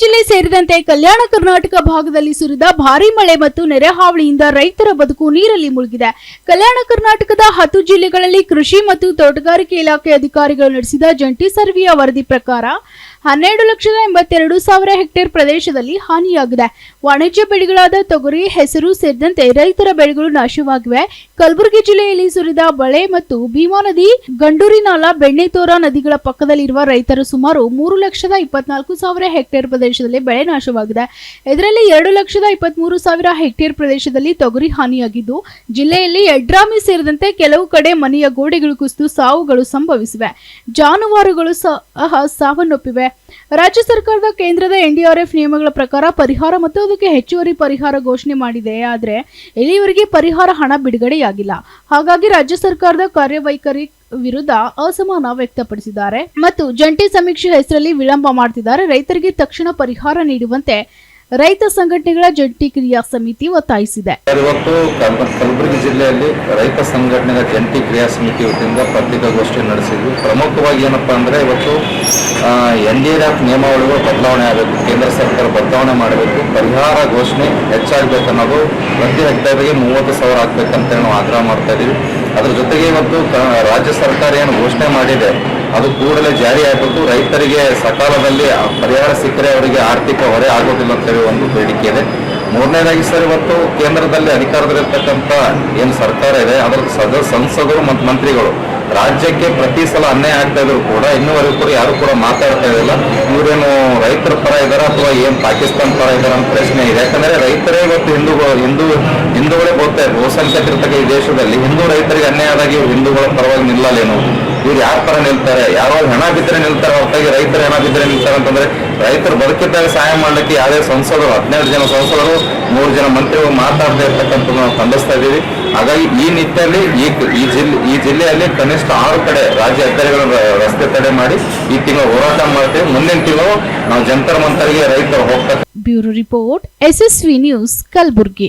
ಜಿಲ್ಲೆ ಸೇರಿದಂತೆ ಕಲ್ಯಾಣ ಕರ್ನಾಟಕ ಭಾಗದಲ್ಲಿ ಸುರಿದ ಭಾರೀ ಮಳೆ ಮತ್ತು ನೆರೆಹಾವಳಿಯಿಂದ ರೈತರ ಬದುಕು ನೀರಲ್ಲಿ ಮುಳುಗಿದೆ. ಕಲ್ಯಾಣ ಕರ್ನಾಟಕದ ಹತ್ತು ಜಿಲ್ಲೆಗಳಲ್ಲಿ ಕೃಷಿ ಮತ್ತು ತೋಟಗಾರಿಕೆ ಇಲಾಖೆ ಅಧಿಕಾರಿಗಳು ನಡೆಸಿದ ಜಂಟಿ ಸರ್ವೆಯ ವರದಿ ಪ್ರಕಾರ ಹನ್ನೆರಡು ಲಕ್ಷದ ಎಂಬತ್ತೆರಡು ಸಾವಿರ ಹೆಕ್ಟೇರ್ ಪ್ರದೇಶದಲ್ಲಿ ಹಾನಿಯಾಗಿದೆ. ವಾಣಿಜ್ಯ ಬೆಳೆಗಳಾದ ತೊಗರಿ, ಹೆಸರು ಸೇರಿದಂತೆ ರೈತರ ಬೆಳೆಗಳು ನಾಶವಾಗಿವೆ. ಕಲಬುರಗಿ ಜಿಲ್ಲೆಯಲ್ಲಿ ಸುರಿದ ಬಳೆ ಮತ್ತು ಭೀಮಾ ನದಿ ಗಂಡೂರಿನಾಲ ಬೆಣ್ಣೆತೋರಾ ನದಿಗಳ ಪಕ್ಕದಲ್ಲಿರುವ ರೈತರು ಸುಮಾರು ಮೂರು ಲಕ್ಷದ ಇಪ್ಪತ್ನಾಲ್ಕು ಸಾವಿರ ಹೆಕ್ಟೇರ್ ಪ್ರದೇಶದಲ್ಲಿ ಬೆಳೆ ನಾಶವಾಗಿದೆ. ಇದರಲ್ಲಿ ಎರಡು ಲಕ್ಷದ ಇಪ್ಪತ್ಮೂರು ಸಾವಿರ ಹೆಕ್ಟೇರ್ ಪ್ರದೇಶದಲ್ಲಿ ತೊಗರಿ ಹಾನಿಯಾಗಿದ್ದು, ಜಿಲ್ಲೆಯಲ್ಲಿ ಎಡ್ರಾಮಿ ಸೇರಿದಂತೆ ಕೆಲವು ಕಡೆ ಮನೆಯ ಗೋಡೆಗಳು ಕುಸಿದು ಸಾವುಗಳು ಸಂಭವಿಸಿವೆ. ಜಾನುವಾರುಗಳು ಸಹ ಸಾವನ್ನಪ್ಪಿವೆ. ರಾಜ್ಯ ಸರ್ಕಾರದ ಕೇಂದ್ರದ ಎನ್ಡಿಆರ್ಎಫ್ ನಿಯಮಗಳ ಪ್ರಕಾರ ಪರಿಹಾರ ಮತ್ತು ಅದಕ್ಕೆ ಹೆಚ್ಚುವರಿ ಪರಿಹಾರ ಘೋಷಣೆ ಮಾಡಿದೆ. ಆದರೆ ಇಲ್ಲಿಯವರೆಗೆ ಪರಿಹಾರ ಹಣ ಬಿಡುಗಡೆಯಾಗಿಲ್ಲ. ಹಾಗಾಗಿ ರಾಜ್ಯ ಸರ್ಕಾರದ ಕಾರ್ಯವೈಖರಿ ವಿರುದ್ಧ ಅಸಮಾನ ವ್ಯಕ್ತಪಡಿಸಿದ್ದಾರೆ. ಮತ್ತು ಜಂಟಿ ಸಮೀಕ್ಷೆ ಹೆಸರಲ್ಲಿ ವಿಳಂಬ ಮಾಡ್ತಿದ್ದಾರೆ. ರೈತರಿಗೆ ತಕ್ಷಣ ಪರಿಹಾರ ನೀಡುವಂತೆ ರೈತ ಸಂಘಟನೆಗಳ ಜಂಟಿ ಕ್ರಿಯಾ ಸಮಿತಿ ಒತ್ತಾಯಿಸಿದೆ. ಇವತ್ತು ಕಲ್ಬ- ಕಲಬುರಗಿ ಜಿಲ್ಲೆಯಲ್ಲಿ ರೈತ ಸಂಘಟನೆಗಳ ಜಂಟಿ ಕ್ರಿಯಾ ಸಮಿತಿ ವತಿಯಿಂದ ಪತ್ರಿಕಾಗೋಷ್ಠಿ ನಡೆಸಿದ್ವಿ. ಪ್ರಮುಖವಾಗಿ ಏನಪ್ಪಾ ಅಂದ್ರೆ ಇವತ್ತು ಎನ್ ಡಿ ಎಫ್ ನಿಯಮಾವಳಿಗಳು ಬದಲಾವಣೆ ಆಗಬೇಕು. ಕೇಂದ್ರ ಸರ್ಕಾರ ಬದಲಾವಣೆ ಮಾಡಬೇಕು. ಪರಿಹಾರ ಘೋಷಣೆ ಹೆಚ್ಚಾಗಬೇಕು ಅನ್ನೋದು ಪ್ರತಿ ಹೆಕ್ಟೇರ್ಗೆ ಮೂವತ್ತು ಸಾವಿರ ಆಗ್ಬೇಕಂತ ನಾವು ಆಗ್ರಹ ಮಾಡ್ತಾ ಇದೀವಿ. ಅದ್ರ ಜೊತೆಗೆ ಇವತ್ತು ರಾಜ್ಯ ಸರ್ಕಾರ ಏನು ಘೋಷಣೆ ಮಾಡಿದೆ ಅದು ಕೂಡಲೇ ಜಾರಿ ಆಗಬೇಕು ರೈತರಿಗೆ ಸಕಾಲದಲ್ಲಿ ಪರಿಹಾರ ಸಿಕ್ಕರೆ ಅವರಿಗೆ ಆರ್ಥಿಕ ಹೊರೆ ಆಗೋದಿಲ್ಲ ಅಂತ ಒಂದು ಬೇಡಿಕೆ ಇದೆ. ಮೂರನೇದಾಗಿ ಸರ್, ಇವತ್ತು ಕೇಂದ್ರದಲ್ಲಿ ಅಧಿಕಾರದಲ್ಲಿರ್ತಕ್ಕಂಥ ಏನು ಸರ್ಕಾರ ಇದೆ ಅದರ ಸದ ಸಂಸದರು ಮತ್ತು ಮಂತ್ರಿಗಳು, ರಾಜ್ಯಕ್ಕೆ ಪ್ರತಿ ಸಲ ಅನ್ಯಾಯ ಆಗ್ತಾ ಇದ್ರು ಕೂಡ ಇನ್ನೂವರೆಗೂ ಕೂಡ ಯಾರು ಕೂಡ ಮಾತಾಡ್ತಾ ಇರಲಿಲ್ಲ. ಇವರೇನು ರೈತರ ಪರ ಇದಾರ ಅಥವಾ ಏನ್ ಪಾಕಿಸ್ತಾನ ಪರ ಇದಾರ ಅಂತ ಪ್ರಶ್ನೆ ಇದೆ. ಯಾಕಂದ್ರೆ ರೈತರೇ ಇವತ್ತು ಹಿಂದೂಗಳು ಹಿಂದೂ, ಹಿಂದೂಗಳೇ ಗೊತ್ತಾಯ್ತು ಬಹುಸಂಖ್ಯಾತಿರ್ತಕ್ಕ ಈ ದೇಶದಲ್ಲಿ ಹಿಂದೂ ರೈತರಿಗೆ ಅನ್ಯಾಯ ಆದಾಗ ಹಿಂದೂಗಳ ಪರವಾಗಿ ನಿಲ್ಲಲೇನು. ಇವ್ರು ಯಾರ ತರ ನಿಲ್ತಾರೆ? ಯಾರೋ ಹೆಣ ಬಿದ್ದರೆ ನಿಲ್ತಾರೆ? ಹೊರತಾಗಿ ರೈತರು ಹೆಣ ಬಿದ್ದರೆ ನಿಲ್ತಾರೆ ಅಂತಂದ್ರೆ ರೈತರು ಬದುಕಿದ್ದಾಗ ಸಹಾಯ ಮಾಡ್ಲಿಕ್ಕೆ ಯಾವುದೇ ಸಂಸದರು ಹದಿನೆಂಟು ಜನ ಸಂಸದರು, ಮೂರು ಜನ ಮಂತ್ರಿಗಳು ಮಾತಾಡದೇ ಇರ್ತಕ್ಕಂಥ ನಾವು ಖಂಡಿಸ್ತಾ ಇದ್ದೀವಿ. ಹಾಗಾಗಿ ಈ ನಿಟ್ಟಿನಲ್ಲಿ ಈ ಈ ಜಿಲ್ಲೆ ಈ ಜಿಲ್ಲೆಯಲ್ಲಿ ಕನಿಷ್ಠ ಆರು ಕಡೆ ರಾಜ್ಯ ಹೆದ್ದಾರಿಗಳ ರಸ್ತೆ ತಡೆ ಮಾಡಿ ಈ ತಿಂಗಳು ಹೋರಾಟ ಮಾಡ್ತೇವೆ. ಮುಂದಿನ ತಿಂಗಳು ನಾವು ಜಂತರ್ ಮಂತರ್ಗೆ ರೈತರು ಹೋಗ್ತಕ್ಕ bureau report SSV news Kalaburgi.